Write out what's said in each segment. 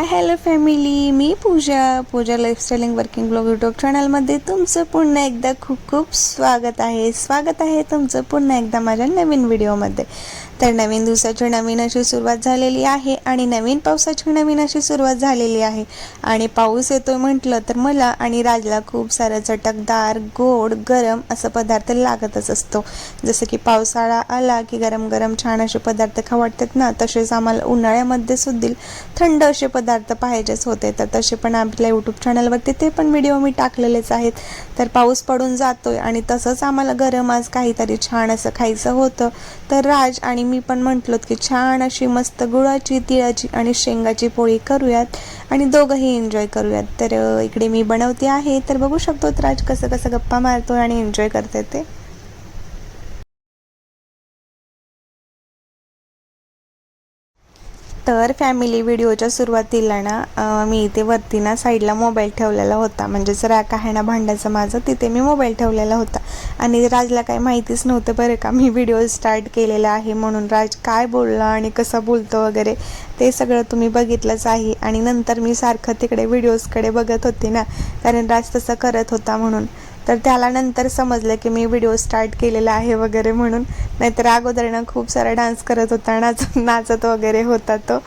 Hi hello family. मी Pooja Pooja lifestyling working blog YouTube चॅनलमध्ये तुमचं पुन्हा एकदा खूप खूप स्वागत आहे. स्वागत आहे तुमचं पुन्हा एकदा माझ्या नवीन व्हिडिओमध्ये तर नवीन दिवसाची नवीन अशी सुरुवात झालेली आहे आणि नवीन पावसाची नवीन अशी सुरुवात झालेली आहे. आणि पाऊस येतोय म्हटलं तर मला आणि राजला खूप सारं चटकदार गोड गरम असं पदार्थ लागतच असतो. जसं की पावसाळा आला की गरम गरम छान असे पदार्थ खाऊ वाटतात ना तसेच आम्हाला उन्हाळ्यामध्ये सुद्धा थंड असे पदार्थ पाहिजेच होते. तर तसे पण आपल्या यूट्यूब चॅनलवरती ते पण व्हिडिओ मी टाकलेलेच आहेत. तर पाऊस पडून जातोय आणि तसंच आम्हाला गरम आज काहीतरी छान असं खायचं होतं. तर राज आणि मी पण म्हटलो की छान अशी मस्त गुळाची तिळाची आणि शेंगाची पोळी करूयात आणि दोघंही एन्जॉय करूयात. तर इकडे मी बनवते आहे. तर बघू शकतो राज कसं कसं गप्पा मारतो आणि एन्जॉय करते ते. तर फॅमिली व्हिडिओच्या सुरुवातीला ना मी इथे वरती ना साईडला मोबाईल ठेवलेला होता. म्हणजेच रॅक आहे ना भांड्याचं माझं तिथे मी मोबाईल ठेवलेला होता. आणि राजला काही माहितीच नव्हतं बरं का मी व्हिडिओ स्टार्ट केलेला आहे म्हणून राज काय बोलला आणि कसं बोलतो वगैरे ते सगळं तुम्ही बघितलंच आहे. आणि नंतर मी सारखं तिकडे व्हिडिओजकडे बघत होते ना कारण राज तसं करत होता म्हणून. तर त्याला नंतर समजलं की मी व्हिडिओ स्टार्ट केलेला आहे वगैरे म्हणून. नाहीतर अगोदरनं खूप सारा डान्स करत होता नाच नाचत वगैरे होता तो.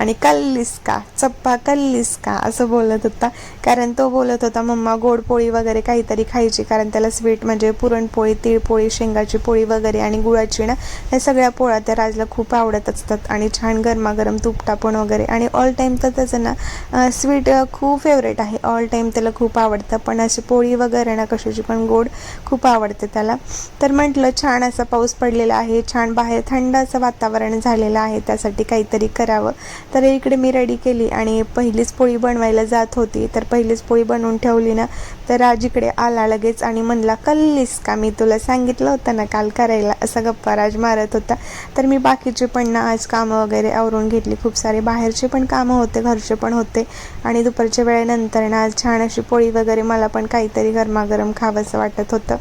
आणि कल्लीस का? चप्पा कल्लीस का? असं बोलत होता. कारण तो बोलत होता मम्मा गोड पोळी वगैरे काहीतरी खायची कारण त्याला स्वीट म्हणजे पुरणपोळी तिळपोळी शेंगाची पोळी वगैरे आणि गुळाची ना या सगळ्या पोळ्या त्या राजला खूप आवडत असतात आणि छान गरमागरम तूप वगैरे. आणि ऑल टाईम तर त्याचं ना स्वीट खूप फेवरेट आहे. ऑल टाईम त्याला खूप आवडतं. पण अशी पोळी वगैरे ना कशाची पण गोड खूप आवडते त्याला. तर म्हटलं छान असा पाऊस पडलेला आहे छान बाहेर थंड असं वातावरण झालेलं आहे त्यासाठी काहीतरी करावं. तर इकडे मी रेडी केली आणि पहिलीच पोळी बनवायला जात होती. तर पहिलीच पोळी बनवून ठेवली ना तर राज इकडे आला लगेच आणि म्हणला कल्लीस का? मी तुला सांगितलं होतं ना काल करायला असा गप्पा राज मारत होता. तर मी बाकीचे पण ना आज कामं वगैरे आवरून घेतली. खूप सारे बाहेरचे पण कामं होते घरचे पण होते. आणि दुपारच्या वेळेनंतर ना आज छान अशी पोळी वगैरे मला पण काहीतरी गरमागरम खावंसं वाटत होतं.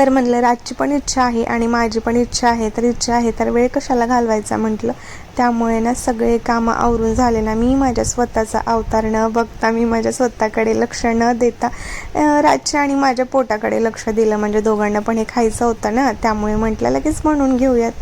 तर म्हणलं राजची पण इच्छा आहे आणि माझी पण इच्छा आहे तर इच्छा आहे तर वेळ कशाला घालवायचा? म्हटलं. त्यामुळे ना सगळे कामं आवरून झाले ना मी माझ्या स्वतःचा अवतार न बघता मी माझ्या स्वतःकडे लक्ष न देता राजच्या आणि माझ्या पोटाकडे लक्ष दिलं. म्हणजे दोघांना पण हे खायचं होतं ना त्यामुळे म्हटलं लगेच म्हणून घेऊयात.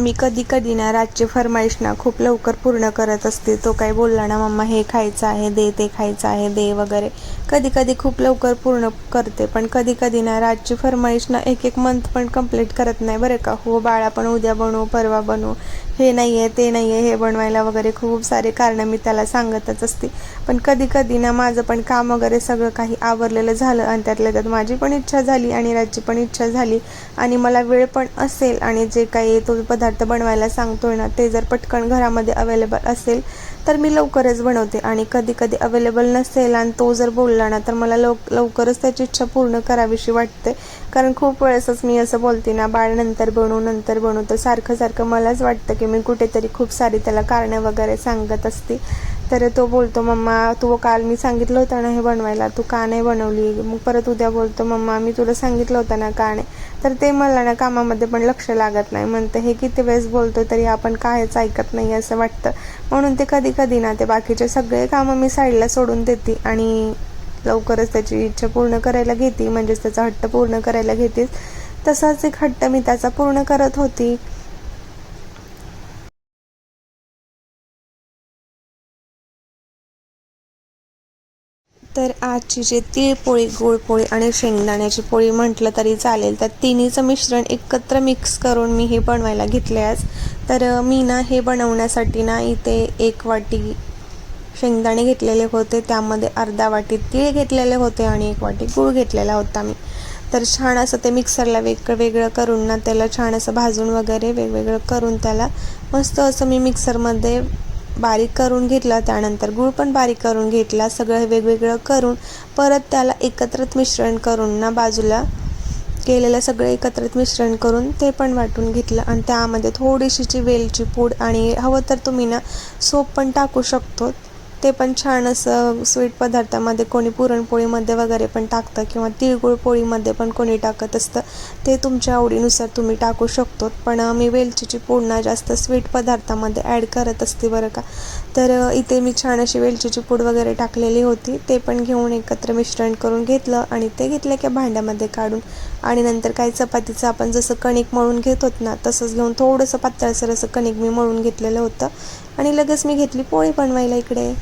मी कधी कधी ना रातची फरमाईश ना खूप लवकर पूर्ण करत असते. तो काही बोलला ना मम्मा हे खायचं आहे दे ते खायचं आहे दे वगैरे. कधी कधी खूप लवकर पूर्ण करते पण कधी कधी ना रातची फरमाईश ना एक एक मंथ पण कंप्लीट करत नाही बरं का. हो बाळा पण उद्या बनवू परवा बनवू. हे नाही आहे ते नाही आहे हे बनवायला वगैरे खूप सारे कारणं मी त्याला सांगतच असते. पण कधी कधी ना माझं पण काम वगैरे सगळं काही आवरलेलं झालं आणि त्यातल्या त्यात माझी पण इच्छा झाली आणि राजची पण इच्छा झाली. आणि मला वेळ पण असेल आणि जे काही तो पदार्थ बनवायला सांगतोय ना ते जर पटकन घरामध्ये अवेलेबल असेल तर मी लवकरच बनवते. आणि कधी कधी अवेलेबल नसेल आणि तो जर बोलला ना तर मला लव लवकरच त्याची इच्छा पूर्ण करावीशी वाटते. कारण खूप वेळेसच मी असं बोलते ना बाळ नंतर बनवू नंतर बनवू तर सारखं सारखं मलाच वाटतं की मी कुठेतरी खूप सारी त्याला कारणं वगैरे सांगत असते. तर तो बोलतो मम्मा तू काल मी सांगितलं होतं ना हे बनवायला तू का नाही बनवली? मग परत उद्या बोलतो मम्मा मी तुला सांगितलं होतं ना का नाही? तर ते मला ना कामामध्ये पण लक्ष लागत नाही. म्हणतं हे किती वेळेस बोलतो तरी आपण कायच ऐकत नाही असं वाटतं. म्हणून ते कधी कधी ना ते बाकीचे सगळे कामं मी साईडला सोडून देते आणि लवकरच त्याची इच्छा पूर्ण करायला घेते. म्हणजेच त्याचा हट्ट पूर्ण करायला घेते. तसाच एक हट्ट मी त्याचा पूर्ण करत होती. तर आजची जे तिळपोळी गुळपोळी आणि शेंगदाण्याची पोळी म्हटलं तरी चालेल. तर तिन्हीचं मिश्रण एकत्र मिक्स करून मी हे बनवायला घेतले आज. तर मी ना हे बनवण्यासाठी ना इथे एक वाटी शेंगदाणे घेतलेले होते. त्यामध्ये अर्धा वाटी तीळ घेतलेले होते आणि एक वाटी गूळ घेतलेला होता मी. तर छान असं ते मिक्सरला वेगळं वेगळं करून ना त्याला छान असं भाजून वगैरे वेगवेगळं करून त्याला मस्त असं मी मिक्सरमध्ये बारीक करून घेतला त्यानंतर गूळ पण बारीक करून घेतला सगळं वेगवेगळं करून परत त्याला एकत्रित मिश्रण करून ना बाजूला केलेलं सगळं एकत्रित मिश्रण करून ते पण वाटून घेतलं. आणि त्यामध्ये थोडीशीची वेलची पूड आणि हवं तर तुम्ही ना सोप पण टाकू शकतो. ते पण छान असं स्वीट पदार्थामध्ये कोणी पुरणपोळीमध्ये वगैरे पण टाकतं किंवा तिळगुळ पोळीमध्ये पण कोणी टाकत असतं. ते तुमच्या आवडीनुसार तुम्ही टाकू शकतो पण मी वेलचीची पूड ना जास्त स्वीट पदार्थामध्ये ॲड करत असते बरं का. तर इथे मी छान अशी वेलचीची पूड वगैरे टाकलेली होती. ते पण घेऊन एकत्र मिश्रण करून घेतलं आणि ते घेतलं की भांड्यामध्ये काढून. आणि नंतर काही चपातीचं आपण जसं कणिक मळून घेत होत ना तसंच घेऊन थोडंसं पातळसर असं कणिक मी मळून घेतलेलं होतं. आणि लगेच मी घेतली पोळी बनवायला इकडे.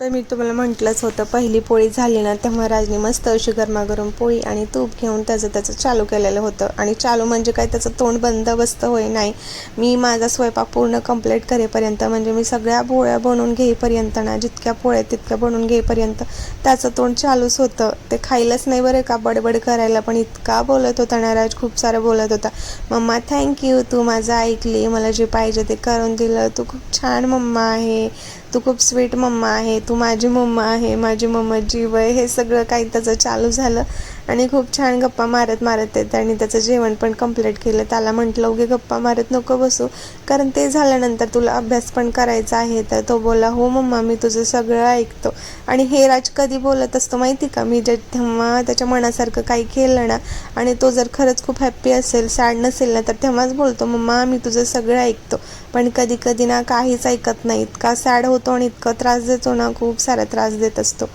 तर मी तुम्हाला म्हटलंच होतं पहिली पोळी झाली ना तेव्हा राजनी मस्त अशी गरमागरम पोळी आणि तूप घेऊन त्याचं त्याचं चालू केलेलं होतं. आणि चालू म्हणजे काय त्याचं तोंड बंद बसत होय नाही. मी माझा स्वयंपाक पूर्ण कंप्लीट करेपर्यंत म्हणजे मी सगळ्या पोळ्या बनवून घेईपर्यंत ना जितक्या पोळ्या तितक्या बनवून घेईपर्यंत त्याचं तोंड चालूच होतं. ते खायलाच नाही बरं का बडबड करायला पण इतका बोलत होता ना राज खूप सारं बोलत होता मम्मा थँक्यू तू माझं ऐकली मला जे पाहिजे ते करून दिलं तू खूप छान मम्मा आहे तू खूप स्वीट मम्मा आहे तू माझी मम्मा आहे माझी मम्मा जीव आहे हे सगळं काही त्याचं चालू झालं. आणि खूप छान गप्पा मारत मारत आहेत आणि त्याचं जेवण पण कंप्लीट केलं. त्याला म्हटलं उगे गप्पा मारत नको बसू. कारण ते झाल्यानंतर तुला अभ्यास पण करायचा आहे. तर तो बोला हो मम्मा मी तुझं सगळं ऐकतो. आणि हे राज कधी बोलत असतो माहिती का? मी जे तेव्हा त्याच्या मनासारखं काही केलं ना आणि तो जर खरंच खूप हॅप्पी असेल सॅड नसेल ना तर तेव्हाच बोलतो मम्मा मी तुझं सगळं ऐकतो. पण कधी कधी ना काहीच ऐकत नाही. इतका सॅड होतो आणि इतका त्रास देतो ना खूप सारा त्रास देत असतो.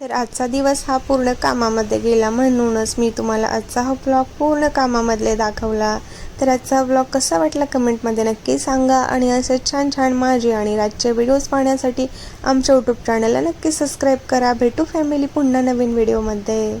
तर आजचा दिवस हा पूर्ण कामामध्ये गेला. म्हणूनच मी तुम्हाला आजचा हा ब्लॉग पूर्ण कामामधले दाखवला. तर आजचा ब्लॉग कसा वाटला कमेंटमध्ये नक्की सांगा आणि असे छान छान माझे आणि रातचे व्हिडिओज पाहण्यासाठी आमच्या यूट्यूब चॅनलला नक्की सबस्क्राईब करा. भेटू फॅमिली पुन्हा नवीन व्हिडिओमध्ये